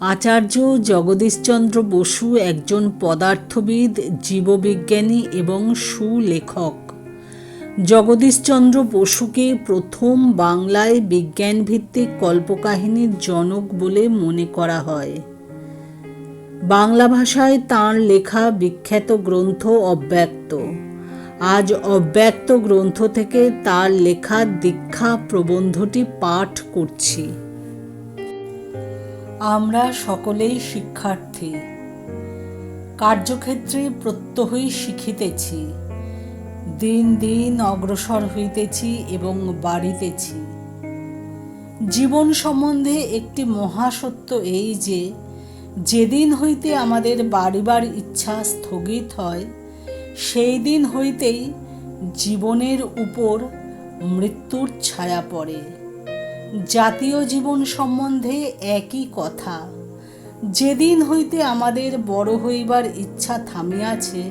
আচার্য জগদীশচন্দ্র বসু একজন পদার্থবিদ, জীববিজ্ঞানী এবং সুলেখক। জগদীশচন্দ্র বসুকে প্রথম বাংলায় বিজ্ঞানভিত্তিক কল্পকাহিনীর জনক বলে মনে করা হয়। বাংলা ভাষায় তাঁর লেখা বিখ্যাত গ্রন্থ অব্যক্ত। আজ অব্যক্ত গ্রন্থ থেকে তার লেখা দীক্ষা প্রবন্ধটি পাঠ করছি। আমরা সকলেই শিক্ষার্থী। কার্যক্ষেত্রে প্রত্যহই শিখিতেছি। দিন দিন অগ্রসর হইতেছি এবং বাড়িতেছি। জীবন সম্বন্ধে একটি মহাসত্য এই যে, যেদিন হইতে আমাদের বাড়িবার ইচ্ছা স্থগিত হয়, সেই দিন হইতেই জীবনের উপর মৃত্যুর ছায়া পড়ে। জাতীয় জীবন সম্বন্ধে একই কথা। যেদিন হইতে আমাদের বড় হইবার ইচ্ছা থামিয়াছে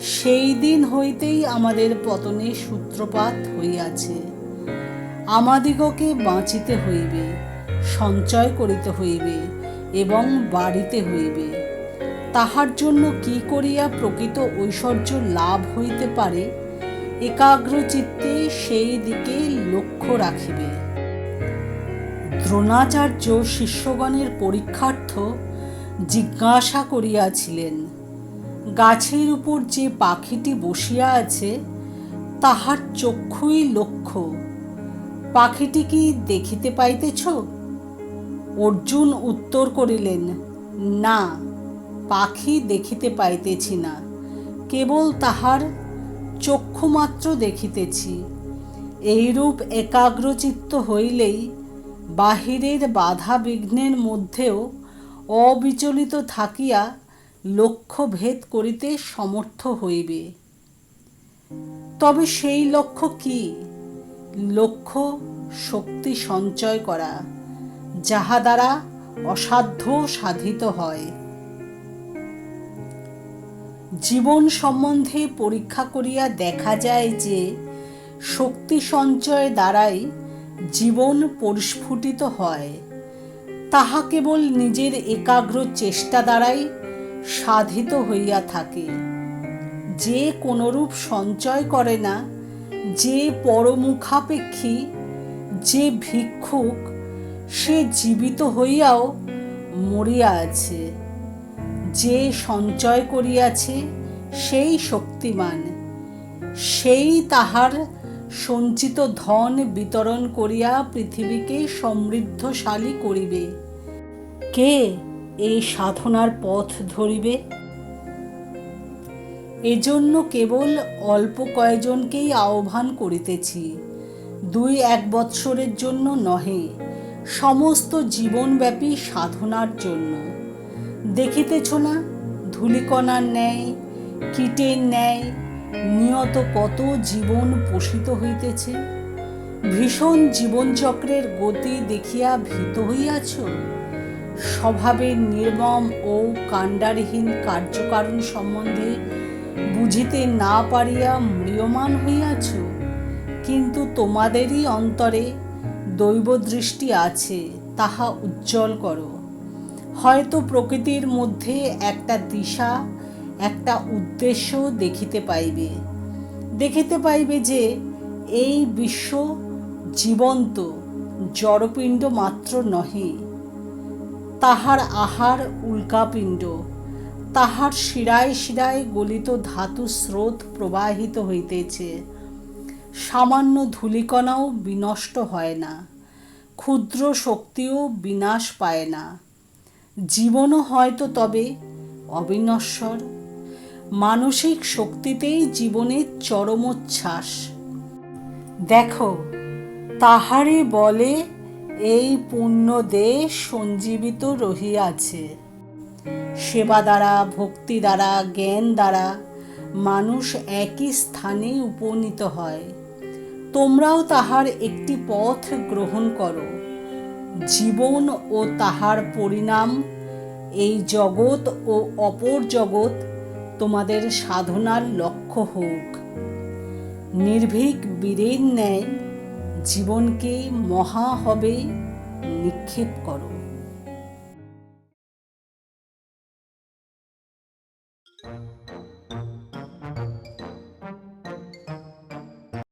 সেই দিন হইতেই আমাদের পতনে সূত্রপাত হইয়াছে। আমাদিগকে বাঁচিতে হইবে, সঞ্চয় করিতে হইবে এবং বাড়িতে হইবে। তাহার জন্য কি করিয়া প্রকৃত ঐশ্বর্য লাভ হইতে পারে, একাগ্রচিত্তে সেই দিকে লক্ষ্য রাখিবে। দ্রোণাচার্য শিষ্যগণের পরীক্ষার্থ জিজ্ঞাসা করিয়াছিলেন, গাছের উপর যে পাখিটি বসিয়া আছে, তাহার চক্ষুই লক্ষ্য। পাখিটি কি দেখিতে পাইতেছ? অর্জুন উত্তর করিলেন, না, পাখি দেখিতে পাইতেছি না, কেবল তাহার চক্ষুমাত্র দেখিতেছি। এইরূপ একাগ্রচিত্ত হইলেই বাহিরের বাধা বিঘ্নের মধ্যেও অবিচলিত থাকিয়া লক্ষ্য ভেদ করিতে সমর্থ হইবে। তবে সেই লক্ষ্য কি? লক্ষ্য শক্তি সঞ্চয় করা, যাহা দ্বারা অসাধ্য সাধিত হয়। জীবন সম্বন্ধে পরীক্ষা করিয়া দেখা যায় যে, শক্তি সঞ্চয় দ্বারাই জীবন পরিস্ফুটিত হয়। তাহা কেবল নিজের একাগ্র চেষ্টা দ্বারাই সাধিত হইয়া থাকে। যে কোনরূপ সঞ্চয় করে না, যে পরমুখাপেক্ষী, যে ভিক্ষুক, সে জীবিত হইয়াও মরিয়া আছে। যে সঞ্চয় করিয়াছে, সেই শক্তিমান। সেই তাহার সঞ্চিত ধন বিতরণ করিয়া পৃথিবীকে সমৃদ্ধশালী করিবে। কে এই সাধনার পথ ধরিবে? এজন্য কেবল অল্প কয়জনকেই আহ্বান করিতেছি। দুই এক বৎসরের জন্য নহে, সমস্ত জীবনব্যাপী সাধনার জন্য। দেখিতেছ না, ধূলিকণার ন্যায়, কীটের ন্যায় নিয়ত কত জীবন পোষিত হইতেছে? ভীষণ জীবনচক্রের গতি দেখিয়া ভীত হইয়াছ? স্বভাবের নির্মম ও কাণ্ডারহীন কার্যকারণ সম্বন্ধে বুঝিতে না পারিয়া ম্রিয়মান হইয়াছ? কিন্তু তোমাদেরই অন্তরে দৈবদৃষ্টি আছে, তাহা উজ্জ্বল করো। হয়তো প্রকৃতির মধ্যে একটা দিশা একটা উদ্দেশ্য দেখিতে পাইবে। দেখিতে পাইবে যে এই বিশ্ব জীবন্ত, জড়পিণ্ড মাত্র নহে। তাহার আহার উল্কাপিণ্ড, তাহার শিরায় শিরায় গলিত ধাতু স্রোত প্রবাহিত হইতেছে। সামান্য ধূলিকণাও বিনষ্ট হয় না, ক্ষুদ্র শক্তিও বিনাশ পায় না। জীবনও হয়তো তবে অবিনশ্বর মানসিক শক্তিতেই জীবনের চরমোচ্ছ্বাস। দেখো তাহারে বলে এই পুণ্য দেশ সঞ্জীবিত রহিয়াছে। সেবা দ্বারা, ভক্তি দ্বারা, জ্ঞান দ্বারা মানুষ একই স্থানে উপনীত হয়। তোমরাও তাহার একটি পথ গ্রহণ করো। জীবন ও তাহার পরিণাম এই জগৎ ও অপর জগৎ তোমাদের সাধনার লক্ষ্য হোক। নির্ভীক বীরের ন্যায় জীবনকে মহা হবে নিক্ষেপ করো।